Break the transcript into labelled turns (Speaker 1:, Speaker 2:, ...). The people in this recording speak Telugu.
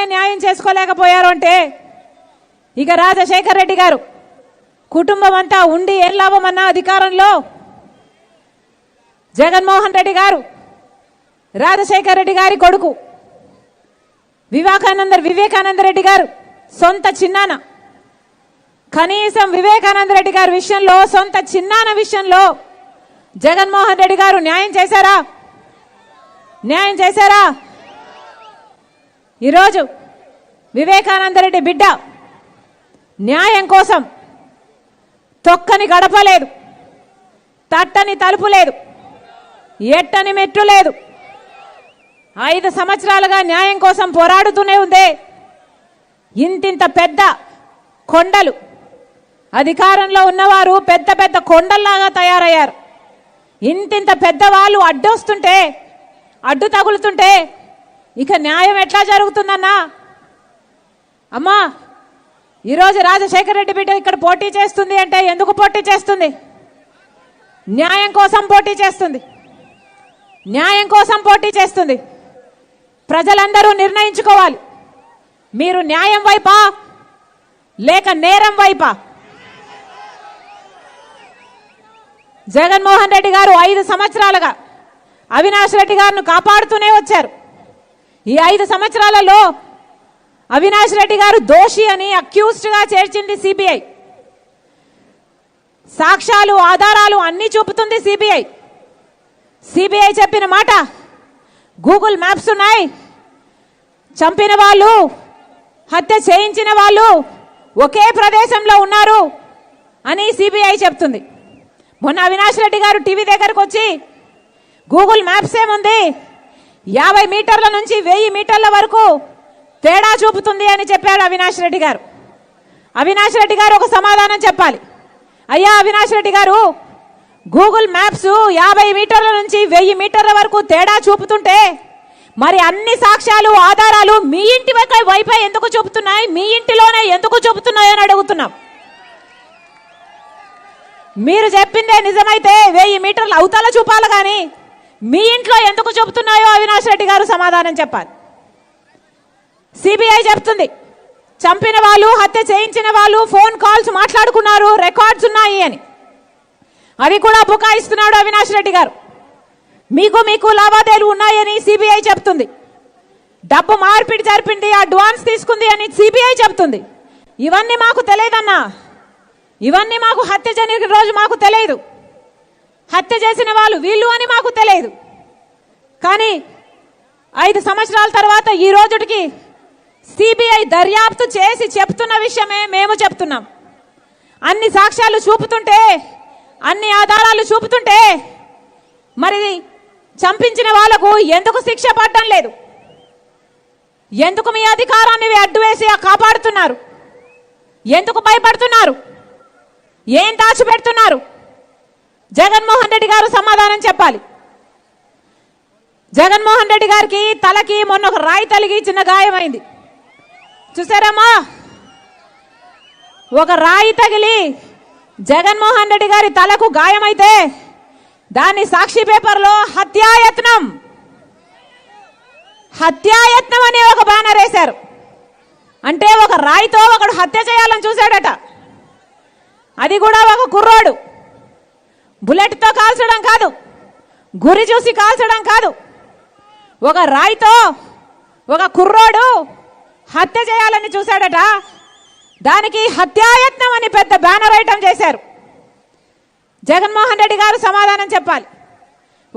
Speaker 1: రాగానే న్యాయం చేసుకోలేకపోయారు అంటే ఇక రాజశేఖర్ రెడ్డి గారు కుటుంబం అంతా ఉండి ఏం లాభమన్నా అధికారంలో జగన్మోహన్ రెడ్డి గారు రాజశేఖర్ రెడ్డి గారి కొడుకు వివేకానంద వివేకానంద రెడ్డి గారు సొంత చిన్నాన. కనీసం వివేకానంద రెడ్డి గారి విషయంలో సొంత చిన్నాన విషయంలో జగన్మోహన్ రెడ్డి గారు న్యాయం చేశారా? న్యాయం చేశారా? ఈరోజు వివేకానంద రెడ్డి బిడ్డ న్యాయం కోసం తొక్కని గడప లేదు తట్టని తలుపు లేదు ఎట్టని మెట్టు లేదు. ఐదు సంవత్సరాలుగా న్యాయం కోసం పోరాడుతూనే ఉందే. ఇంతింత పెద్ద కొండలు. అధికారంలో ఉన్నవారు పెద్ద పెద్ద కొండల్లాగా తయారయ్యారు. ఇంతింత పెద్దవాళ్ళు అడ్డొస్తుంటే అడ్డు తగులుతుంటే ఇక న్యాయం ఎట్లా జరుగుతుందన్నా? అమ్మా ఈరోజు రాజశేఖర రెడ్డి బిడ్డ ఇక్కడ పోటీ చేస్తుంది అంటే ఎందుకు పోటీ చేస్తుంది? న్యాయం కోసం పోటీ చేస్తుంది. న్యాయం కోసం పోటీ చేస్తుంది. ప్రజలందరూ నిర్ణయించుకోవాలి. మీరు న్యాయం వైపా లేక నేరం వైపా? జగన్మోహన్ రెడ్డి గారు ఐదు సంవత్సరాలుగా అవినాష్ రెడ్డి గారిని కాపాడుతూనే వచ్చారు. ఈ ఐదు సంవత్సరాలలో అవినాష్ రెడ్డి గారు దోషి అని అక్యూస్డ్గా చేర్చింది సిబిఐ సాక్ష్యాలు ఆధారాలు అన్నీ చూపుతుంది సిబిఐ సిబిఐ చెప్పిన మాట గూగుల్ మ్యాప్స్ ఉన్నాయి. చంపిన వాళ్ళు హత్య చేయించిన వాళ్ళు ఒకే ప్రదేశంలో ఉన్నారు అని సిబిఐ చెప్తుంది. మొన్న అవినాష్ రెడ్డి గారు టీవీ దగ్గరకు వచ్చి గూగుల్ మ్యాప్స్ ఏముంది? యాభై మీటర్ల నుంచి వెయ్యి మీటర్ల వరకు తేడా చూపుతుంది అని చెప్పాడు అవినాష్ రెడ్డి గారు. అవినాష్ రెడ్డి గారు ఒక సమాధానం చెప్పాలి. అయ్యా అవినాష్ రెడ్డి గారు గూగుల్ మ్యాప్స్ యాభై మీటర్ల నుంచి వెయ్యి మీటర్ల వరకు తేడా చూపుతుంటే మరి అన్ని సాక్ష్యాలు ఆధారాలు మీ ఇంటి వైపు ఎందుకు చూపుతున్నాయి? మీ ఇంటిలోనే ఎందుకు చూపుతున్నాయి అని అడుగుతున్నాం. మీరు చెప్పిందే నిజమైతే వెయ్యి మీటర్లు అవుతాలో చూపాలి కానీ మీ ఇంట్లో ఎందుకు చెబుతున్నాయో అవినాష్ రెడ్డి గారు సమాధానం చెప్పాలి. సిబిఐ చెప్తుంది. చంపిన వాళ్ళు హత్య చేయించిన వాళ్ళు ఫోన్ కాల్స్ మాట్లాడుకున్నారు రికార్డ్స్ ఉన్నాయి అని. అవి కూడా బుకాయిస్తున్నాడు అవినాష్ రెడ్డి గారు. మీకు మీకు లావాదేవీలు ఉన్నాయని సిబిఐ చెప్తుంది. డబ్బు మార్పిడి జరిపింది అడ్వాన్స్ తీసుకుంది అని సిబిఐ చెప్తుంది. ఇవన్నీ మాకు తెలియదన్నా. ఇవన్నీ మాకు హత్య జరిగిన రోజు మాకు తెలియదు. హత్య చేసిన వాళ్ళు వీళ్ళు అని మాకు తెలియదు. కానీ ఐదు సంవత్సరాల తర్వాత ఈ రోజుకి సిబిఐ దర్యాప్తు చేసి చెప్తున్న విషయమే మేము చెప్తున్నాం. అన్ని సాక్ష్యాలు చూపుతుంటే అన్ని ఆధారాలు చూపుతుంటే మరి చంపించిన వాళ్ళకు ఎందుకు శిక్ష పడడం లేదు? ఎందుకు మీ అధికారాన్ని అడ్డు వేసి కాపాడుతున్నారు? ఎందుకు భయపడుతున్నారు? ఏం దాచిపెడుతున్నారు? జగన్మోహన్ రెడ్డి గారు సమాధానం చెప్పాలి. జగన్మోహన్ రెడ్డి గారికి తలకి మొన్న ఒక రాయి తలిగి చిన్న గాయమైంది. చూసారమ్మా? ఒక రాయి తగిలి జగన్మోహన్ రెడ్డి గారి తలకు గాయమైతే దాన్ని సాక్షి పేపర్లో హత్యాయత్నం. హత్యాయత్నం అనే ఒక బ్యానర్ వేశారు. అంటే ఒక రాయితో ఒకడు హత్య చేయాలని చూశాడట. అది కూడా ఒక కుర్రాడు. బుల్లెట్తో కాల్చడం కాదు. గురి చూసి కాల్చడం కాదు. ఒక రాయితో ఒక కుర్రోడు హత్య చేయాలని చూశాడట. దానికి హత్యాయత్నం అని పెద్ద బ్యానర్ ఐటమ్ చేశారు. జగన్మోహన్ రెడ్డి గారు సమాధానం చెప్పాలి.